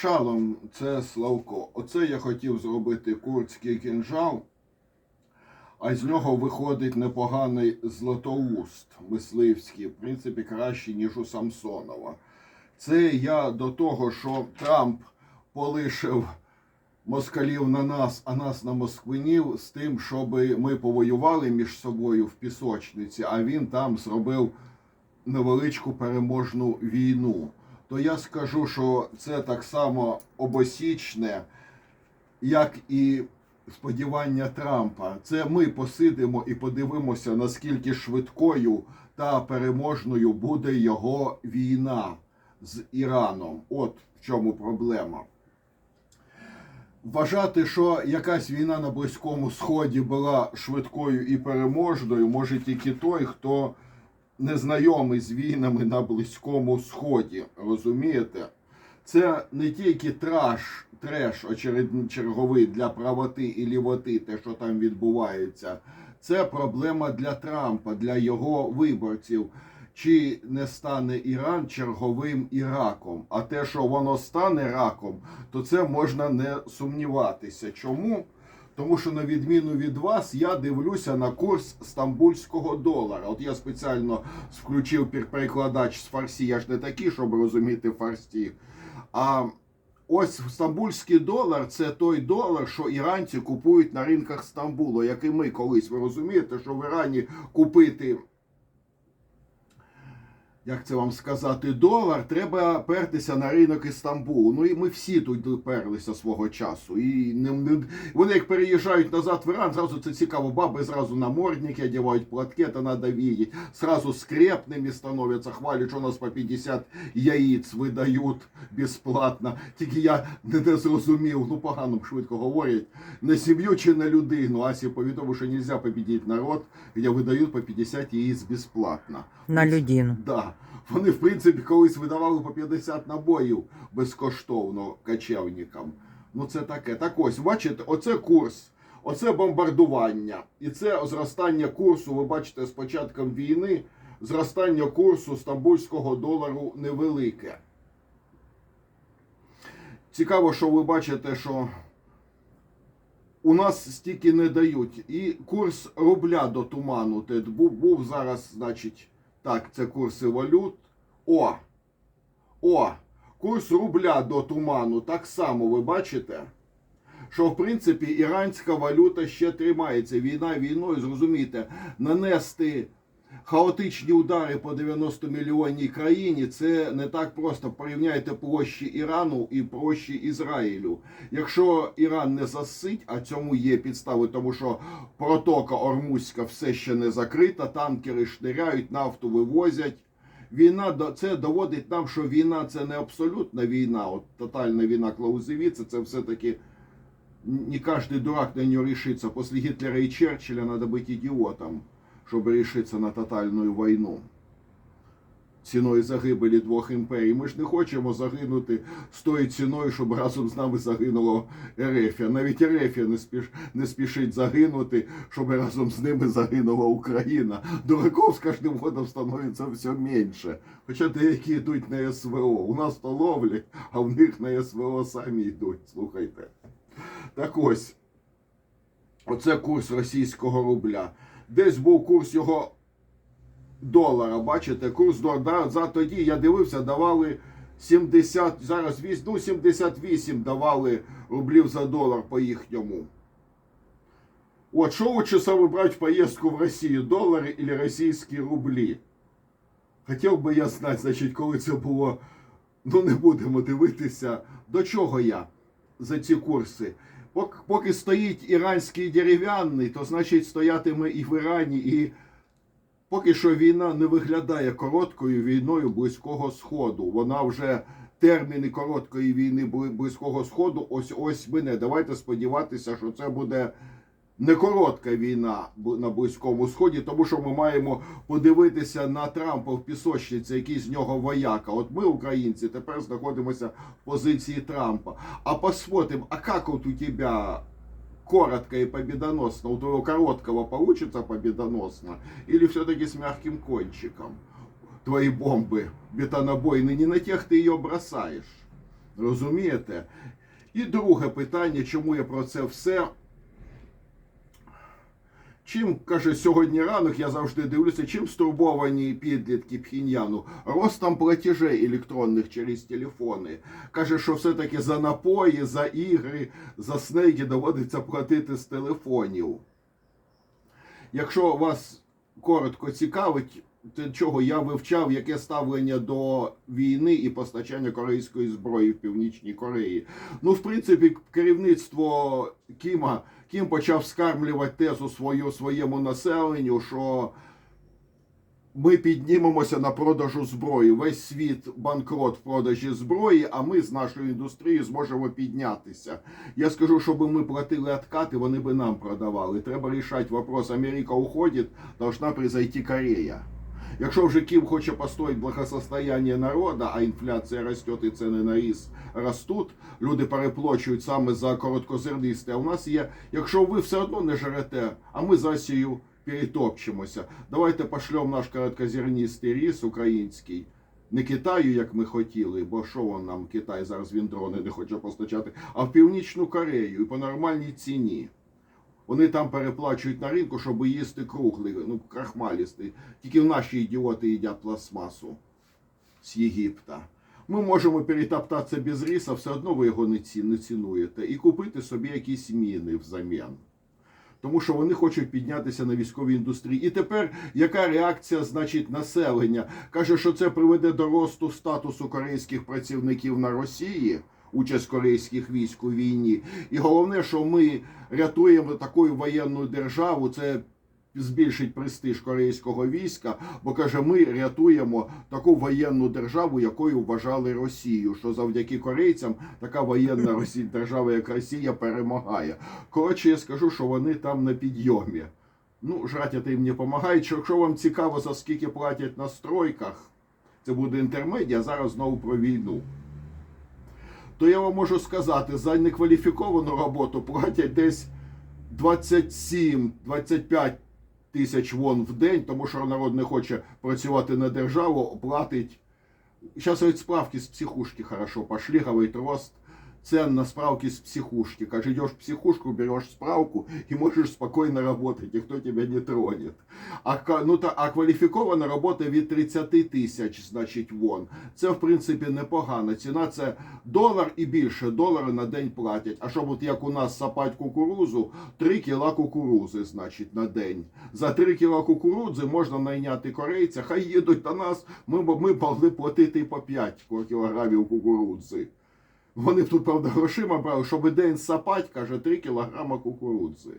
Шалом, це Славко. Оце я хотів зробити курдський кінжал, а з нього виходить непоганий златоуст мисливський, в принципі, кращий, ніж у Самсонова. Це я до того, що Трамп полишив москалів на нас, а нас на москвинів з тим, щоб ми повоювали між собою в пісочниці, а він там зробив невеличку переможну війну. То я скажу, що це так само обосічне, як і сподівання Трампа. Це ми посидимо і подивимося, наскільки швидкою та переможною буде його війна з Іраном. От в чому проблема. Вважати, що якась війна на Близькому Сході була швидкою і переможною, може тільки той, хто не знайомий з війнами на Близькому Сході. Розумієте? Це не тільки траш, треш черговий для правоти і лівоти, те, що там відбувається. Це проблема для Трампа, для його виборців. Чи не стане Іран черговим Іраком? А те, що воно стане раком, то це можна не сумніватися. Чому? Тому що на відміну від вас, я дивлюся на курс стамбульського долара. От я спеціально включив пер- перекладач з фарсі. Я ж не такий, щоб розуміти фарсі. А ось стамбульський долар це той долар, що іранці купують на ринках Стамбулу, як і ми колись. Ви розумієте, що в Ірані купити як це вам сказати, долар, треба пертися на ринок Істамбулу. Ну і ми всі тут перлися свого часу. І не, не, вони як переїжджають назад в Іран, зразу це цікаво. Баби зразу намордники одягають, платки, то треба видеть. Сразу скрепними становляться, хвалять, що нас по 50 яїць видають безплатно. Тільки я не, не зрозумів, ну погано швидко говорять, на сім'ю чи на людину. Асі повідомив, що не можна победити народ, де видають по 50 яїць безплатно. На людину. Да. Вони, в принципі, колись видавали по 50 набоїв безкоштовно кочевникам. Ну, це таке. Так ось, бачите, оце курс, оце бомбардування. І це зростання курсу, ви бачите, з початком війни, зростання курсу стамбульського долару невелике. Цікаво, що ви бачите, що у нас стільки не дають. І курс рубля до туману був зараз, значить, так, це курси валют. О! О! Курс рубля до туману. Так само ви бачите, що в принципі іранська валюта ще тримається. Війна війною, зрозумійте, нанести хаотичні удари по 90 мільйонній країні це не так просто. Порівняйте площі Ірану і площі Ізраїлю. Якщо Іран не засить, а цьому є підстави, тому що протока Ормузька все ще не закрита, танкери шниряють, нафту вивозять. Війна це доводить нам, що війна це не абсолютна війна, от тотальна війна Клаузевіца, це все-таки не кожен дурак на нее решится. После Гитлера и Черчилля надо быть идиотом, чтобы решиться на тотальну війну. Ціною загибелі двох імперій. Ми ж не хочемо загинути з тою ціною, щоб разом з нами загинуло Ерефія. Навіть Ерефія не, спіш, не спішить загинути, щоб разом з ними загинула Україна. Дураков з кожним годом становиться все менше. Хоча деякі йдуть на СВО. У нас то ловлять, а в них на СВО самі йдуть. Слухайте. Так ось, оце курс російського рубля. Десь був курс його долара. Бачите, курс долара за тоді я дивився, давали 70, зараз ну, 78 давали рублів за долар по їхньому. От що лучше саме брати в поїздку в Росію, долари или російські рублі? Хотів би я знати, значить, коли це було. Ну, не будемо дивитися, до чого я за ці курси. Поки, стоїть іранський дерев'яний, то значить стоятиме і в Ірані, і поки що війна не виглядає короткою війною Близького Сходу. Вона вже терміни короткої війни Близького Сходу ось ось мине. Давайте сподіватися, що це буде не коротка війна бу- на Близькому Сході, тому що ми маємо подивитися на Трампа в пісочниці, який з нього вояка. От ми, українці, тепер знаходимося в позиції Трампа. А посмотрим, а как вот у тебя коротко и победоносно, у твоего короткого получится победоносно, или все-таки с мягким кончиком? Твои бомбы бетонобойные, не на тех ты ее бросаешь. Розумієте? І друге питання, чому я про це все. Чим каже сьогодні ранок, я завжди дивлюся, чим стурбовані підлітки Пхіньяну ростом платежей електронних через телефони. Каже, що все-таки за напої, за ігри, за снейки доводиться платити з телефонів. Якщо вас коротко цікавить, те, чого я вивчав, яке ставлення до війни і постачання корейської зброї в Північній Кореї. Ну, в принципі, керівництво Кіма Кім почав скармлювати тезу свою своєму населенню, що ми піднімемося на продажу зброї. Весь світ банкрот в продажі зброї, а ми з нашою індустрією зможемо піднятися. Я скажу, щоб ми платили откати, вони би нам продавали. Треба рішати вопрос. Америка уходить, должна произойти Корея. Якщо вже Ким хоче построить благосостояние народа, а інфляція росте і ціни на ріс ростуть, люди переплачують саме за короткозернисте. А у нас є, якщо ви все одно не жерете, а ми з Асією перетопчемося. Давайте пошлемо наш короткозернистий ріс український. Не Китаю, як ми хотіли, бо що вон нам Китай зараз він дрони не хоче постачати, а в Північну Корею і по нормальній ціні. Вони там переплачують на ринку, щоб їсти круглий, ну, крахмалістий. Тільки наші ідіоти їдять пластмасу з Єгипта. Ми можемо перетоптатися без риса, все одно ви його не ці- не цінуєте, і купити собі якісь міни взамін. Тому що вони хочуть піднятися на військовій індустрії. І тепер яка реакція, значить, населення? Каже, що це приведе до росту статусу корейських працівників на Росії, участь корейських військ у війні. І головне, що ми рятуємо таку воєнну державу, це збільшить престиж корейського війська, бо каже, ми рятуємо таку воєнну державу, якою вважали Росію. Що завдяки корейцям така воєнна Росія, держава, як Росія, перемагає. Коротше, я скажу, що вони там на підйомі. Ну, жратяти їм не допомагають. Якщо вам цікаво, за скільки платять на стройках, це буде інтермедіа, зараз знову про війну. То я вам можу сказати, за некваліфіковану роботу платять десь 27-25 тисяч вон в день, тому що народ не хоче працювати на державу, платить. Сейчас від справки з психушки хорошо пошли, говорить рост цен на справки с психушки. Как идешь в психушку, берешь справку и можешь спокойно работать, никто тебя не тронет. А, ну, та, а кваліфікована робота від 30 тисяч, значить, вон. Це, в принципі, непогано. Ціна це долар і більше долара на день платять. А щоб от як у нас сапать кукурузу, 3 кіла кукурузи, значить, на день. За 3 кіла кукурудзи можна найняти корейця, хай їдуть до нас, ми, ми могли платити і по 5 кілограмів кукурудзи. Вони тут, правда, грошима брали, щоб день сапать, каже, 3 кілограма кукурудзи.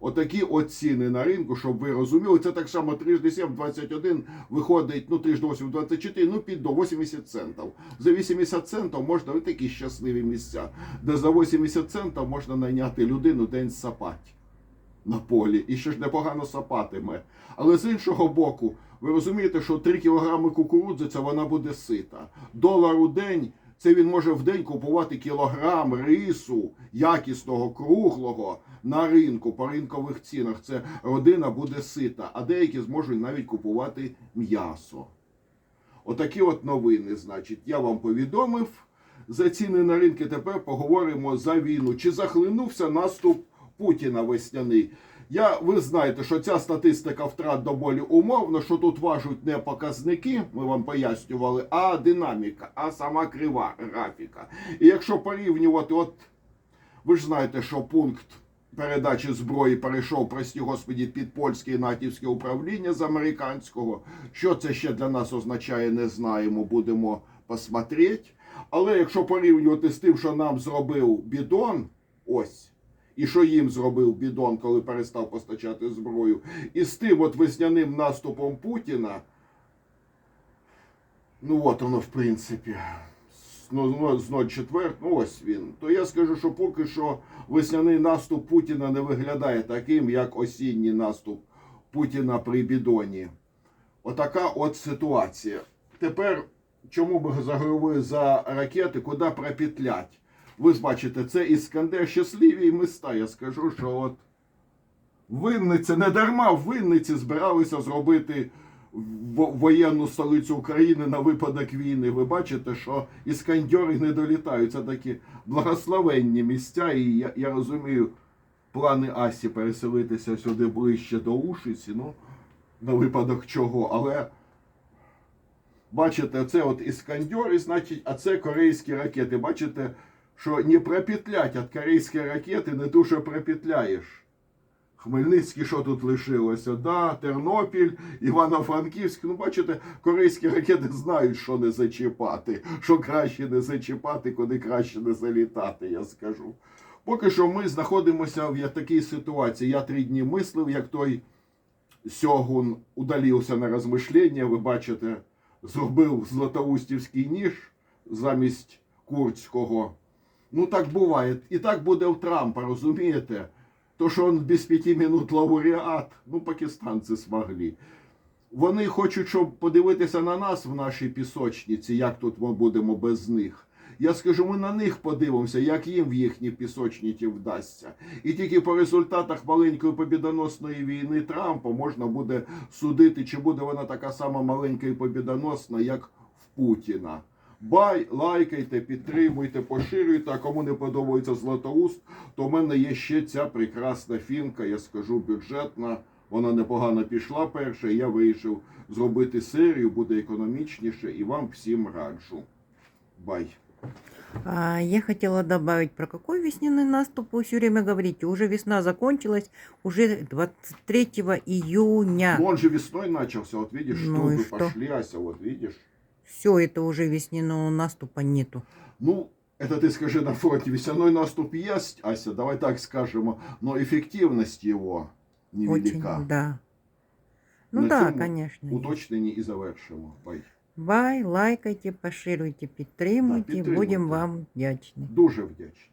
Отакі от ціни на ринку, щоб ви розуміли. Це так само трижди 7, 21 виходить, ну трижди 8, 24, ну під до 80 центів. За 80 центів можна, ви такі щасливі місця, де за 80 центів можна найняти людину день сапать на полі. І ще ж непогано сапатиме. Але з іншого боку, ви розумієте, що 3 кілограми кукурудзи це вона буде сита. Долар у день. Це він може в день купувати кілограм рису якісного, круглого на ринку по ринкових цінах. Це родина буде сита, а деякі зможуть навіть купувати м'ясо. Отакі от новини, значить, я вам повідомив за ціни на ринки. Тепер поговоримо за війну. Чи захлинувся наступ Путіна весняний? Я, ви знаєте, що ця статистика втрат доволі умовна, що тут важуть не показники, ми вам пояснювали, а динаміка, а сама крива графіка. І якщо порівнювати, от ви ж знаєте, що пункт передачі зброї перейшов, прості господі, під польське і натівське управління з американського. Що це ще для нас означає, не знаємо, будемо посмотреть. Але якщо порівнювати з тим, що нам зробив бідон, ось. І що їм зробив бідон, коли перестав постачати зброю, і з тим от весняним наступом Путіна, ну от воно в принципі, ну, ну, з 04, ну ось він. То я скажу, що поки що весняний наступ Путіна не виглядає таким, як осінній наступ Путіна при бідоні. Отака от ситуація. Тепер, чому би заговорили за ракети, куди пропетлять? Ви ж бачите, це Іскандер щасливі міста. Я скажу, що от Винниця, не дарма в Винниці збиралися зробити воєнну столицю України на випадок війни. Ви бачите, що іскандьори не долітають. Це такі благословенні місця. І я, я розумію плани Асі переселитися сюди ближче до Ушиці, ну, на випадок чого. Але бачите, це от іскандьори, значить, а це корейські ракети. Бачите, що не пропетлять від корейської ракети не дуже пропетляєш. Хмельницький, що тут лишилося? Да, Тернопіль, Івано-Франківськ. Ну, бачите, корейські ракети знають, що не зачіпати, що краще не зачіпати, куди краще не залітати, я скажу. Поки що ми знаходимося в такій ситуації. Я три дні мислив, як той Сьогун удалився на розмишлення. Ви бачите, зробив златоустівський ніж замість курдського. Ну так буває. І так буде у Трампа, розумієте? То, що він без п'яти минут лауреат, ну, пакистанці змогли. Вони хочуть, щоб подивитися на нас в нашій пісочниці, як тут ми будемо без них. Я скажу, ми на них подивимося, як їм в їхній пісочниці вдасться. І тільки по результатах маленької побідоносної війни Трампа можна буде судити, чи буде вона така сама маленька і побідоносна, як в Путіна. Бай, лайкайте, підтримуйте, поширюйте. А кому не подобається Златоуст, то в мене є ще ця прекрасна фінка, я скажу, бюджетна. Вона непогано пішла перша. Я вирішив зробити серію, буде економічніше, і вам всім раджу. Бай. Я хотела добавить, про какой весняный наступ вы все время говорите. Уже весна закончилась, уже 23 июня. Ну, он же весной начался, вот видишь, Ну что? пошли, Ася, вот видишь. Все, это уже весняного наступа нету. Ну, это ты скажи на фронте, весняной наступ есть, Ася, давай так скажем, но эффективность его невелика. Очень, да. Ну На да, цьому конечно. Уточнені і завершимо. Бай. Бай, лайкайте, поширюйте, підтримуйте. підтримуйте. Будем вам вдячні. Дуже вдячний.